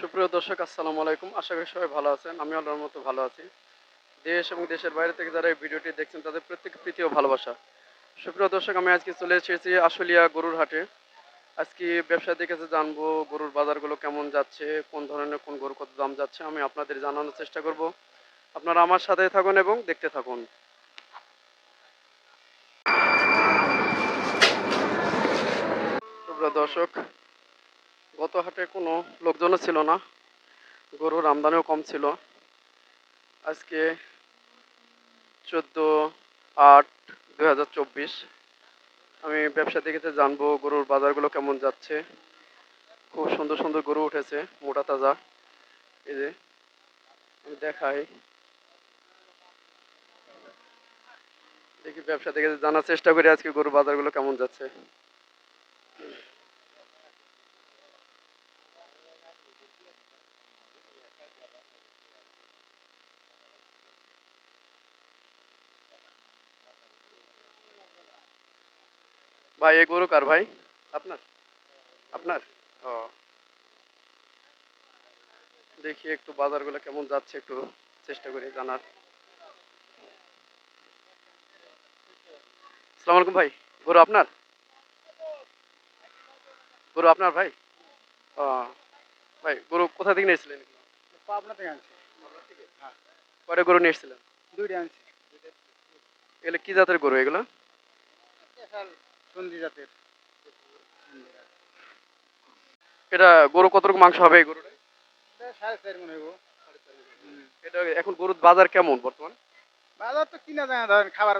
সুপ্রিয় দর্শক, আসসালামু আলাইকুম। আশা করি সবাই ভালো আছেন। আমি আল্লাহর মতো ভালো আছি। দেশ এবং দেশের বাইরে থেকে যারা এই ভিডিওটি দেখছেন, তাদের প্রত্যেক প্রীতি ও ভালোবাসা। সুপ্রিয় দর্শক, আমি আজকে চলে এসেছি আশুলিয়া গরুর হাটে। আজকে ব্যবসায়ীদের কাছে জানব, গরুর বাজারগুলো কেমন যাচ্ছে, কোন ধরনের কোন গরু কত দাম যাচ্ছে, আমি আপনাদের জানানোর চেষ্টা করব। আপনারা আমার সাথে থাকুন এবং দেখতে থাকুন। দর্শক গত হাটে কোনো লোকজনও ছিল না। গরুর আমদানিও কম ছিল। আজকে চোদ্দ আট দুই আমি ব্যবসা দেখেতে জানব গরুর বাজারগুলো কেমন যাচ্ছে। খুব সুন্দর সুন্দর গরু উঠেছে, মোটা তাজা। এই যে, আমি দেখাই। দেখি ব্যবসা থেকে জানার চেষ্টা করি আজকে গরুর বাজারগুলো কেমন যাচ্ছে। ভাই এই গরু কার ভাই? আপনার? আপনার? ও। দেখি একটু বাজারগুলো কেমন যাচ্ছে একটু চেষ্টা করি জানার। আসসালামু আলাইকুম ভাই গরু আপনার? গরু আপনার ভাই? ও ভাই গরু কোথা থেকে নিয়েছিলেন? পাবনা থেকে আনছি। কয়টা গরু নিয়েছিলেন দুইটা আনছি। এগুলো কি জাতের গরু এগুলো? সন্ধি জাতের। এটা গরু কতটুকু মাংস হবে এই গরুটা সাড়ে চার মনে হইব। এটা এখন গরুর বাজার কেমন বর্তমান? বাজার তো কিনা যায় না ধরেন খাবার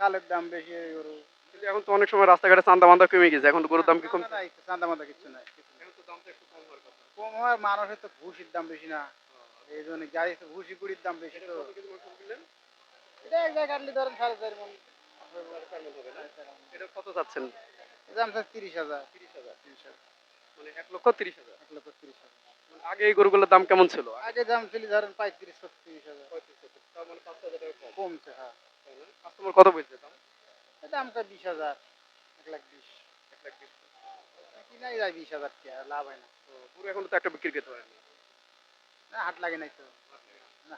চালের দাম বেশি গরু। কিন্তু এখন তো অনেক সময় রাস্তাঘাটে চান্দা মান্দা কমে গেছে। এখন গরুর দাম কি কম? নাই চান্দা মান্দা কিছু নাই। কম হওয়ার মানুষের তো ভুসির দাম বেশি না। এই জন্য গাড়ি তো ভুসি গুড়ির দাম বেশি তো। এটা এক জায়গায় কাটলে ধরেন সাড়ে চার মন। এটা কত চাচ্ছেন? দাম স্যার তিরিশ হাজার। তিরিশ হাজার তিরিশ হাজার। মানে এক লক্ষ তিরিশ হাজার। এক লক্ষ তিরিশ হাজার। মানে আগে এই গরুগুলোর দাম কেমন ছিল? আগে দাম ছিল ধরেন পঁয়ত্রিশ ছত্রিশ হাজার। তার মানে পাঁচ হাজার টাকা কমছে হ্যাঁ। কাস্টমার কত বলছে দাম? দামটা বিশ হাজার এক লাখ বিশ। এক লাখ বিশ। কিনাই যায় বিশ হাজার টাকা লাভ হয় না। পুরো এখন তো একটা বিক্রি করতে পারেনি। না, হাট লাগে নাই তো। না।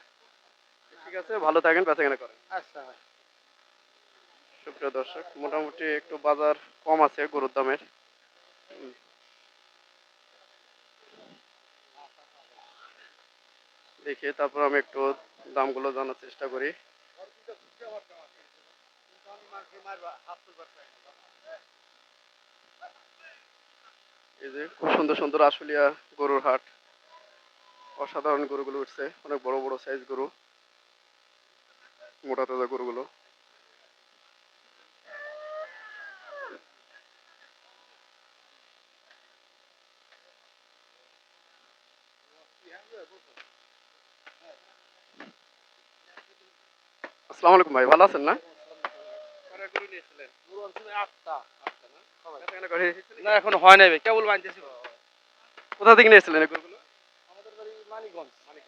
ঠিক আছে ভালো থাকেন বেচা কেনা করেন। আচ্ছা ভাই। সুপ্রিয় দর্শক, মোটামুটি একটু বাজার কম আছে গরুর দামের। দেখি, তারপর আমি একটু দামগুলো জানার চেষ্টা করি। এই যে খুব সুন্দর সুন্দর আশুলিয়া গরুর হাট। অসাধারণ গরুগুলো উঠছে, অনেক বড় বড় সাইজ গরু, মোটা তাজা গরুগুলো। আসসালামু আলাইকুম ভাই, ভালো আছেন না? না, এখন হয় নাই কেবল বানতেছি। কোথা থেকে নিয়েছিলেন এই আমাদের বাড়ি মানিকগঞ্জ অনেক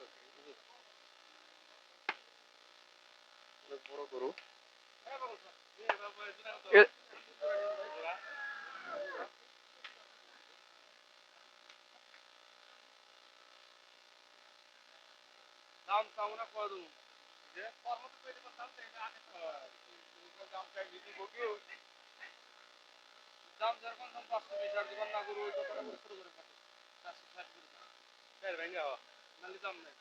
বড় গরু দাম কামনা করে দেবো যে কর্মত তৈরি করতাম তো এটা আগে দাম চাই দিদি বকি দাম যেরকম দাম পাঁচশো বিশ আর দোকান না করব ওই কথাটা করে শুরু করে কাটে চারশো ষাট করে ফের ভেঙে হওয়া নাহলে দাম নেই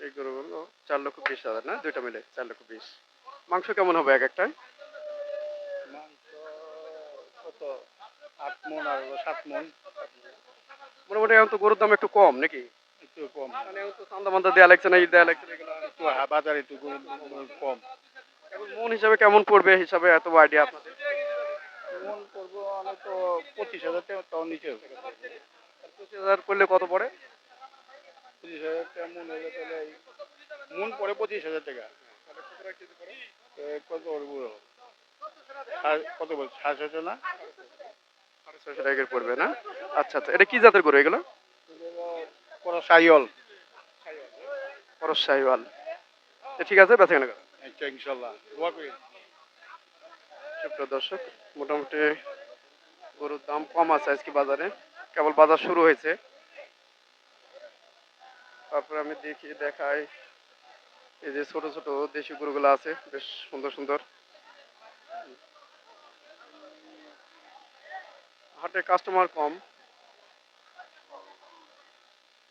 এই গরুগুলো চার লক্ষ বিশ হাজার না? দুইটা মিলে চার লক্ষ বিশ। মাংস কেমন হবে এক একটা? মাংস কত? আট মন আর সাত মন। মোটামুটি এখন তো গরুর দাম একটু কম নাকি? একটু কম মানে এখন তো চান্দা মান্দা দেওয়া লাগছে না ই দেওয়া লাগছে না এগুলো একটু বাজার একটু কম। এখন মন হিসাবে কেমন পড়বে হিসাবে এত আইডিয়া আপনাদের? মন করব অনেক তো পঁচিশ হাজার টাকা তাও নিচে পঁচিশ হাজার করলে কত পড়ে? পঁচিশ হাজার টাকা মন হলে তাহলে মন পড়ে পঁচিশ হাজার টাকা। কত আর কত বল সাড়ে ছশো না? সাড়ে ছয়শো টাকা পড়বে না? আচ্ছা আচ্ছা এটা কি জাতের গরু এগুলো? খরচ ঠিক আছে বেচা কেনা আচ্ছা ইনশাল্লাহ। দোয়া করি। সুপ্রিয় দর্শক মোটামুটি গরুর দাম কম আছে আজকে বাজারে। কেবল বাজার শুরু হয়েছে। তারপরে আমি দেখি দেখাই। এই যে ছোট ছোট দেশি গরুগুলো আছে বেশ সুন্দর সুন্দর। হাটে কাস্টমার কম।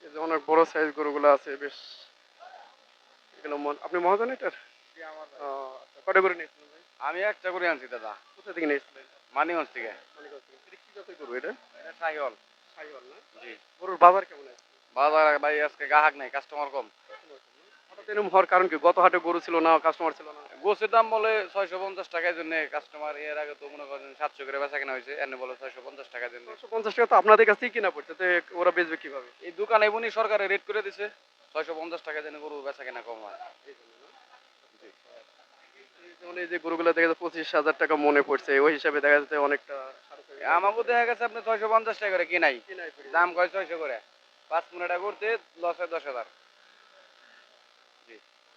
এই যে অনেক বড় সাইজ গরুগুলো আছে বেশ এগুলো মন- আপনি মহাজন এটার? আচ্ছা। কটা করে নিয়েছিলেন ভাই? আমি একটা করে আনছি দাদা। কোথা থেকে নিয়েছিলেন মানিগঞ্জ থেকে। মানিকগঞ্জ থেকে। এটা কি জাতের গরু এটা? এটা শাহিওয়াল সাইওয়াল না? জি। গরুর বাজার কেমন আছে? বাজার ভাই আজকে গ্রাহক নাই কাস্টমার কম। হঠাৎ এরকম হওয়ার কারণ কি? গত হাটে গরু ছিল না কাস্টমার ছিল না। গোছের দাম বলে ছয়শো পঞ্চাশ টাকার জন্য কাস্টমার এর আগে তো মনে করেন সাতশো করে বেচা কেনা হয়েছে এনে বলে ছয়শো পঞ্চাশ টাকার জন্য। একশো পঞ্চাশ টাকা তো আপনাদের কাছ থেকে কিনা পড়ছে তো ওরা বেচবে কীভাবে? এই দোকানে এমনি সরকারে রেট করে দিছে ছয়শো পঞ্চাশ টাকা জন্য গরু বেচা কেনা কম হয়। যেমন এই যে গরুগুলো দেখা যাচ্ছে পঁচিশ হাজার টাকা মনে পড়ছে ওই হিসাবে দেখা যাচ্ছে অনেকটা আমাকে দেখা গেছে আপনি ছয়শো পঞ্চাশ টাকা করে কিনাই। কিনাই দাম কয় ছয়শো করে? পাঁচ মিনিটা করতে লস হয় দশ হাজার।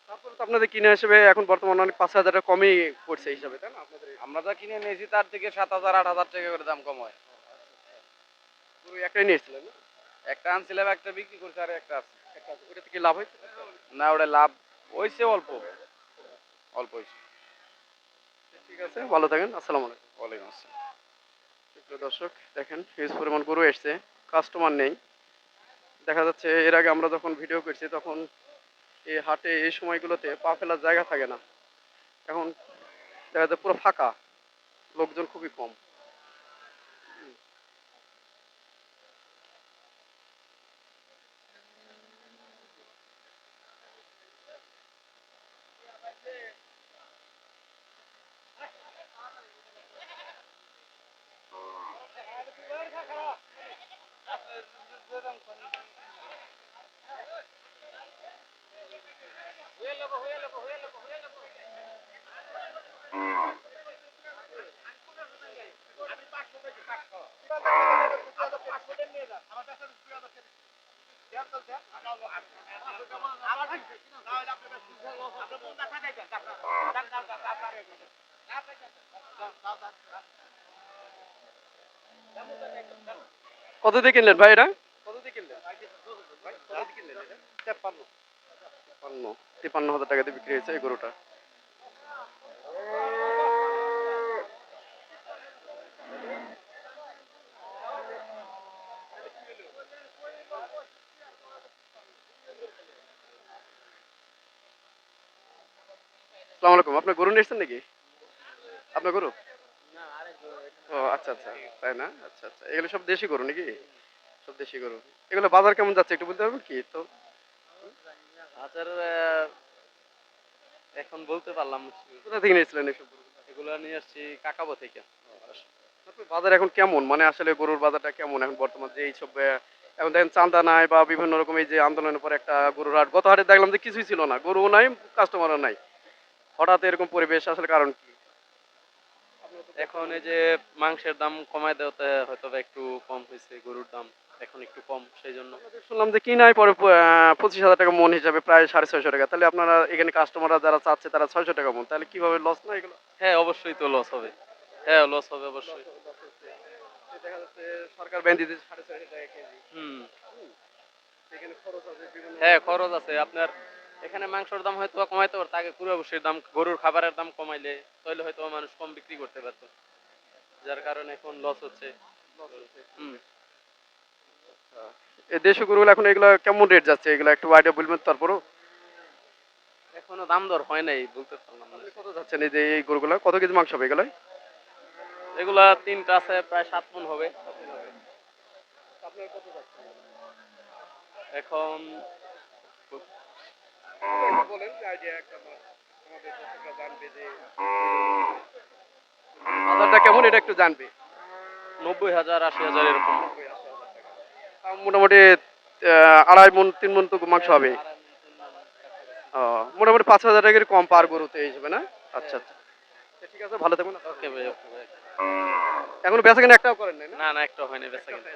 তারপরে তো আপনাদের কিনে হিসেবে এখন বর্তমানে অনেক পাঁচ হাজার কমই পড়ছে হিসাবে তাই না? আপনাদের আমরা যা কিনে নিয়েছি তার থেকে সাত হাজার আট হাজার টাকা করে দাম কম হয়। গরু একটাই নিয়েছিলেন না? একটা আনছিলাম একটা বিক্রি করছে আর একটা আছে। ওটা থেকে লাভ হয়েছে? না ওটা লাভ হয়েছে অল্প। অল্প হয়েছে। ঠিক আছে ভালো থাকেন আসসালামু আলাইকুম। ওয়ালাইকুম আসসালাম। দর্শক দেখেন হিউজ পরিমাণ গরু এসছে কাস্টমার নেই। দেখা যাচ্ছে এর আগে আমরা যখন ভিডিও করছি তখন এই হাটে এই সময়গুলোতে পা ফেলার জায়গা থাকে না। এখন দেখা যাচ্ছে পুরো ফাঁকা, লোকজন খুবই কম। কত দিয়ে কিনলেন ভাই এটা? কত দিয়ে কিনলেন? তেপ্পান্ন। তিপ্পান্ন। তিপ্পান্ন হাজার টাকা দিয়ে বিক্রি হয়েছে এই গরুটা। আপনার গরু নিয়ে এসছেন নাকি? আপনার গরু? ও আচ্ছা আচ্ছা তাই না? আচ্ছা আচ্ছা এগুলো সব দেশি গরু নাকি? সব দেশি গরু। এগুলো বাজার কেমন যাচ্ছে একটু বলতে পারবেন কি? তো এখন বলতে পারলাম কোথা থেকে নিয়েছিলেন এসব এগুলো নিয়ে আসছি কাকাবো থেকে। বাজার এখন কেমন? মানে আসলে গরুর বাজারটা কেমন এখন বর্তমান যে এইসব এখন দেখেন চান্দা নাই বা বিভিন্ন রকম এই যে আন্দোলনের পর একটা গরুর হাট। গত হাটে দেখলাম যে কিছুই ছিল না। গরুও নাই কাস্টমারও নাই। হঠাৎ এরকম পরিবেশ আসলে কারণ কি? এখন এই যে মাংসের দাম কমায় দেওয়াতে হয়তো একটু কম হয়েছে গরুর দাম এখন একটু কম সেই জন্য শুনলাম যে কিনাই পরে পঁচিশ হাজার টাকা মন হিসাবে প্রায় সাড়ে ছয়শো টাকা। তাহলে আপনারা এখানে কাস্টমাররা যারা চাচ্ছে তারা ছয়শো টাকা মন। তাহলে কীভাবে লস না এগুলো? হ্যাঁ অবশ্যই তো লস হবে। হ্যাঁ লস হবে অবশ্যই। দেখা যাচ্ছে সরকার ব্যাংক দিতে সাড়ে ছয়শো টাকা কেজি। হুম। খরচ আছে হ্যাঁ খরচ আছে। আপনার এখানে মাংসের দাম হয়তো কমাইতে আগে কুড়ি অবশ্যই দাম গরুর খাবারের দাম কমাইলে তাহলে হয়তো মানুষ কম বিক্রি করতে পারতো। যার কারণে এখন লস হচ্ছে। হুম। এই দেশি গরুগুলো এখন এগুলো কেমন রেট যাচ্ছে? এগুলো একটু আইডিয়া বলবেন তারপরও? এখনও দাম দর হয় নাই বলতে পারলাম না। কত যাচ্ছেন এই যে এই গরুগুলো? কত কেজি মাংস হবে এগুলো এগুলা তিনটা আছে প্রায় সাত মন হবে। এখন বলেন আইডিয়া একটা আমাদের জানবে যে বাজারটা কেমন? এটা একটু জানবে। নব্বই হাজার আশি হাজার এরকম। মোটামুটি আড়াই মন তিন মন তো মাংস হবে। ও, মোটামুটি পাঁচ হাজার টাকার কম পার গরুতে এই হিসেবে না? আচ্ছা আচ্ছা। ঠিক আছে ভালো থাকুন। ওকে ভাই এখন বেচা কেনা একটাও করেন না? না না একটা হয়নি বেচা কিনা।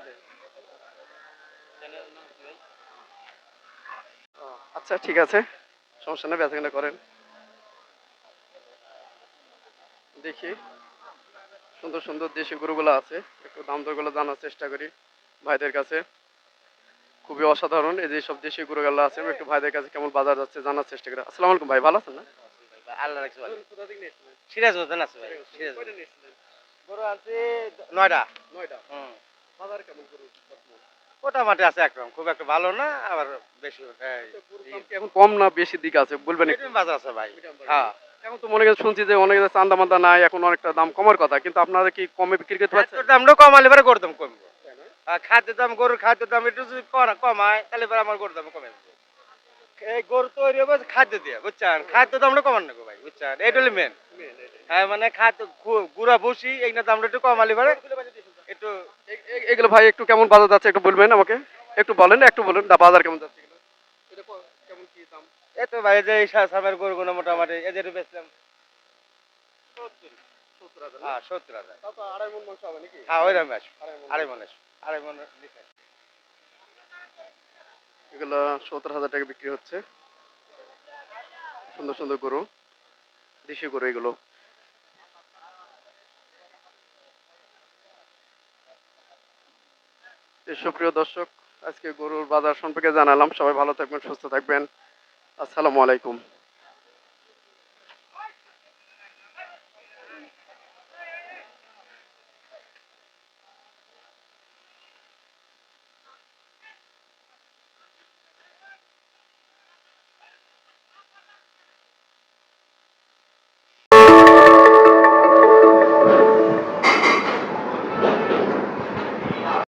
আচ্ছা ঠিক আছে। সমস্যা নেই বেচা কেনা করেন। দেখি। সুন্দর সুন্দর দেশি গরুগুলো আছে। একটু দাম দরগুলো জানার চেষ্টা করি ভাইদের কাছে। খুবই অসাধারণ এই যে সব দেশি গরুগুলো আছে। একটু ভাইদের কাছে কেমন বাজার যাচ্ছে জানার চেষ্টা করি। আসসালামু আলাইকুম ভাই ভালো আছেন না? আল্লাহ রাখছে ভালো। সিরাজ মতন আছে ভাই? সিরাজ গরু আছে নয়টা। নয়টা। হুম। বাজার কেমন গরু? মোটামুটি আছে একদম খুব একটা ভালো না আবার বেশি এখন কম না বেশি দিকে আছে বলবেন বাজার আছে ভাই। হ্যাঁ। এখন তো মনে করছে শুনছি যে অনেক চান্দা মান্দা নাই এখন অনেকটা দাম কমার কথা কিন্তু আপনারা কি কমে বিক্রি করতে পারছেন? দামটা কমালে পরে গরুর কমবে। খাদ্যের দাম গরুর খাদ্যের দাম একটু যদি কমায় তাহলে পরে আমার গরুর দাম কমে এই গরু তৈরি হবে খাদ্য দিয়ে বুঝছেন? খাদ্য দামটা কমান না গো ভাই বুঝছেন? এইটা হলো মেন হ্যাঁ মানে খাদ্য গুড়া বসি এইগুলো দামটা একটু কমালে পরে একটু এগুলো ভাই একটু কেমন বাজার যাচ্ছে একটু বলবেন আমাকে? একটু বলেন একটু বলেন বাজার কেমন যাচ্ছে এগুলো? এটা কেমন কি দাম? এই তো ভাই যে এই সা- সামের গরুগুলো মোটামুটি এদের বেচলাম। হ্যাঁ সত্তর হাজার। আড়াই মণ মাংস হবে নাকি? হ্যাঁ ওই রকম আড়াই মণ। আড়াই মনে এগুলো সত্তর হাজার টাকা বিক্রি হচ্ছে। সুন্দর সুন্দর গরু দেশি গরু এগুলো। সুপ্রিয় দর্শক আজকে গরুর বাজার সম্পর্কে জানালাম। সবাই ভালো থাকবেন সুস্থ থাকবেন। আসসালামু আলাইকুম।